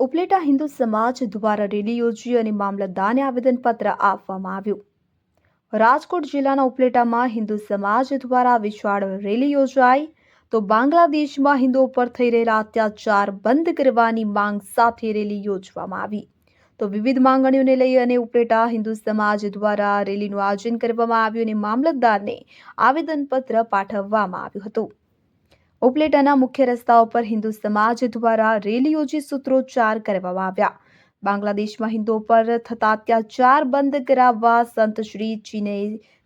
ઉપલેટા હિન્દુ સમાજ દ્વારા રેલી યોજી અને મામલતદારને આવેદનપત્ર આપવામાં આવ્યું. રાજકોટ જિલ્લાના ઉપલેટામાં હિન્દુ સમાજ દ્વારા વિશાળ રેલી યોજાઈ. તો બાંગ્લાદેશમાં હિન્દુઓ પર થઈ રહેલા અત્યાચાર બંધ કરવાની માંગ સાથે રેલી યોજવામાં આવી. તો વિવિધ માંગણીઓને લઈ અને ઉપલેટા હિન્દુ સમાજ દ્વારા રેલીનું આયોજન કરવામાં આવ્યું અને મામલતદારને આવેદનપત્ર પાઠવવામાં આવ્યું હતું. ઉપલેટાના મુખ્ય રસ્તાઓ પર હિન્દુ સમાજ દ્વારા રેલી યોજી સૂત્રોચ્ચાર કરવામાં આવ્યા. બાંગ્લાદેશમાં હિન્દુઓ પર થતા અત્યાચાર બંધ કરાવવા સંત શ્રી ચીને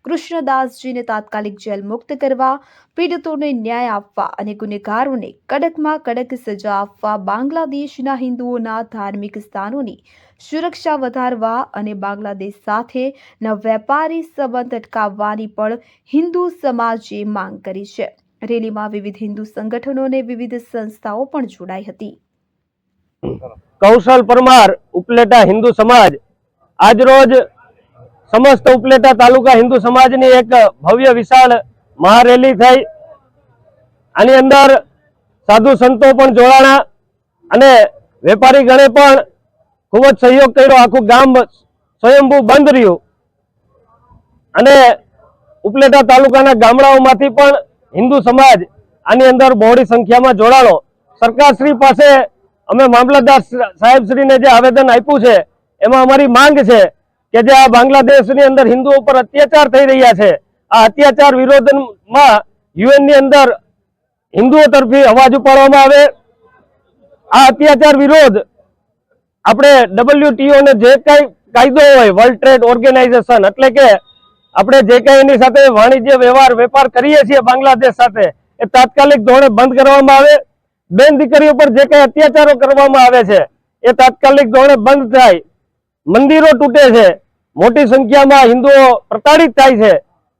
કૃષ્ણદાસજીને તાત્કાલિક જેલ મુક્ત કરવા, પીડિતોને ન્યાય આપવા અને ગુનેગારોને કડકમાં કડક સજા આપવા બાંગ્લાદેશના હિન્દુઓના ધાર્મિક સ્થાનોની સુરક્ષા વધારવા અને બાંગ્લાદેશ સાથેના વેપારી સંબંધ અટકાવવાની પણ હિન્દુ સમાજે માંગ કરી છે. રેલીમાં વિવિધ હિન્દુ સંગઠનો અને વિવિધ સંસ્થાઓ પણ જોડાઈ હતી. કૌશલ પરમાર, ઉપલેટા હિન્દુ સમાજ. આજરોજ સમસ્ત ઉપલેટા તાલુકા હિન્દુ સમાજની એક ભવ્ય વિશાળ મહારેલી થઈ. આની અંદર સાધુ સંતો પણ જોડાણા અને વેપારી ગણે પણ ખૂબ જ સહયોગ કર્યો. આખું ગામ સ્વયંભૂ બંધ રહ્યું. અને ઉપલેટા તાલુકાના ગામડાઓમાંથી પણ હિન્દુ સમાજ આની અંદર બહોળી સંખ્યામાં જોડાણો. સરકારશ્રી પાસે અમે મામલતદાર સાહેબશ્રીને જે આવેદન આપ્યું છે, એમાં અમારી માંગ છે કે જે આ બાંગ્લાદેશની અંદર હિન્દુઓ પર અત્યાચાર થઈ રહ્યા છે, આ અત્યાચાર વિરોધમાં યુએનની અંદર હિન્દુઓ તરફી અવાજ ઉપાડવામાં આવે. આ અત્યાચાર વિરોધ આપણે ડબલ્યુટીઓને જે કાંઈ કાયદો હોય, વર્લ્ડ ટ્રેડ ઓર્ગેનાઇઝેશન, એટલે કે આપણે જે કઈ એની સાથે વાણિજ્ય વ્યવહાર, વેપાર કરીએ છીએ બાંગ્લાદેશ સાથે, એ તાત્કાલિક ધોરણે બંધ કરવામાં આવે. બેન દીકરીઓ પર જે કઈ અત્યાચારો કરવામાં આવે છે, એ તાત્કાલિક ધોરણે બંધ થાય. મંદિરો તૂટે છે, મોટી સંખ્યામાં હિન્દુઓ પ્રતાડિત થાય છે.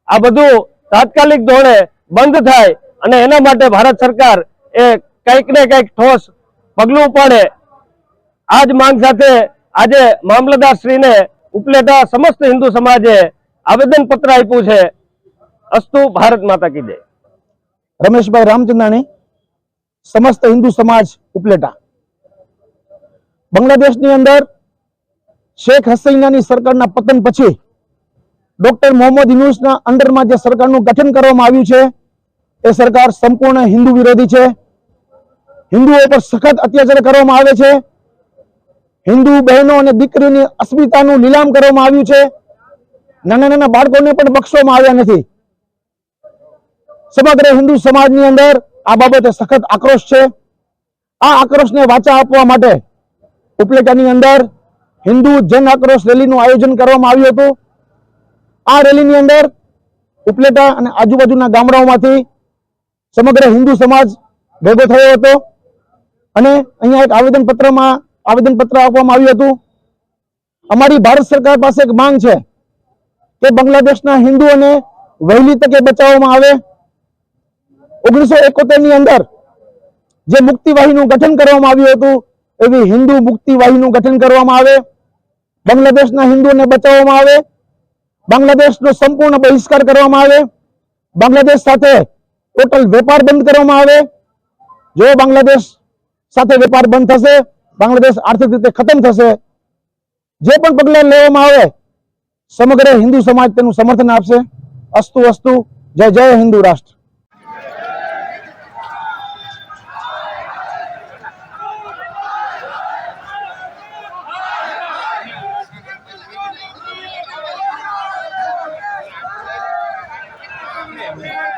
આ બધું તાત્કાલિક ધોરણે બંધ થાય અને એના માટે ભારત સરકાર એ કંઈક ને કંઈક ઠોસ પગલું ઉપાડે. આ જ માંગ સાથે આજે મામલતદારશ્રીને ઉપલેટા સમસ્ત હિન્દુ સમાજે આવેદન પત્ર આપ્યું છે. અસ્તુ ભારત માતા કી જય. રમેશભાઈ રામચંદાણી, સમસ્ત હિન્દુ સમાજ ઉપલેટા. બાંગ્લાદેશની અંદર શેખ હસીનાની સરકારના પતન પછી ડોક્ટર મોહમ્મદ યુનુસના અંડરમાં જે સરકારનું ગઠન કરવામાં આવ્યું છે, એ સરકાર સંપૂર્ણ હિન્દુ વિરોધી છે. હિન્દુઓ પર સખત અત્યાચાર કરવામાં આવે છે. હિન્દુ બહેનો અને દીકરીની અસ્મિતાનું નીલામ કરવામાં આવ્યું છે. નાના નાના બાળકોને પણ બક્ષવામાં આવ્યા નથી. સમગ્ર હિન્દુ સમાજની અંદર આ બાબતે સખત આક્રોશ છે. આ આક્રોશને વાચા આપવા માટે ઉપલેટાની અંદર હિન્દુ જન આક્રોશ રેલીનું આયોજન કરવામાં આવ્યું હતું. આ રેલીની અંદર ઉપલેટા અને આજુબાજુના ગામડાઓમાંથી સમગ્ર હિન્દુ સમાજ ભેગો થયો હતો અને અહીંયા એક આવેદનપત્રમાં, આવેદનપત્ર આપવામાં આવ્યું હતું. અમારી ભારત સરકાર પાસે એક માંગ છે. કે બાંગ્લાદેશના હિન્દુઓને વહેલી તકે બચાવવામાં આવે? ઓગણીસો એકોતેરની અંદર જે મુક્તિવાહીનું ગઠન કરવામાં આવ્યું હતું, એવી હિન્દુ મુક્તિવાહીનું ગઠન કરવામાં આવે, બાંગ્લાદેશના હિન્દુઓને બચાવવામાં આવે, બાંગ્લાદેશનો સંપૂર્ણ બહિષ્કાર કરવામાં આવે, બાંગ્લાદેશ સાથે ટોટલ વેપાર બંધ કરવામાં આવે. જો બાંગ્લાદેશ સાથે વેપાર બંધ થશે, બાંગ્લાદેશ આર્થિક રીતે ખતમ થશે, જે પણ પગલાં લેવામાં આવે સમગ્ર હિન્દુ સમાજ તેનું સમર્થન આપશે અસ્તુ અસ્તુ જય જય હિન્દુ રાષ્ટ્ર Yeah.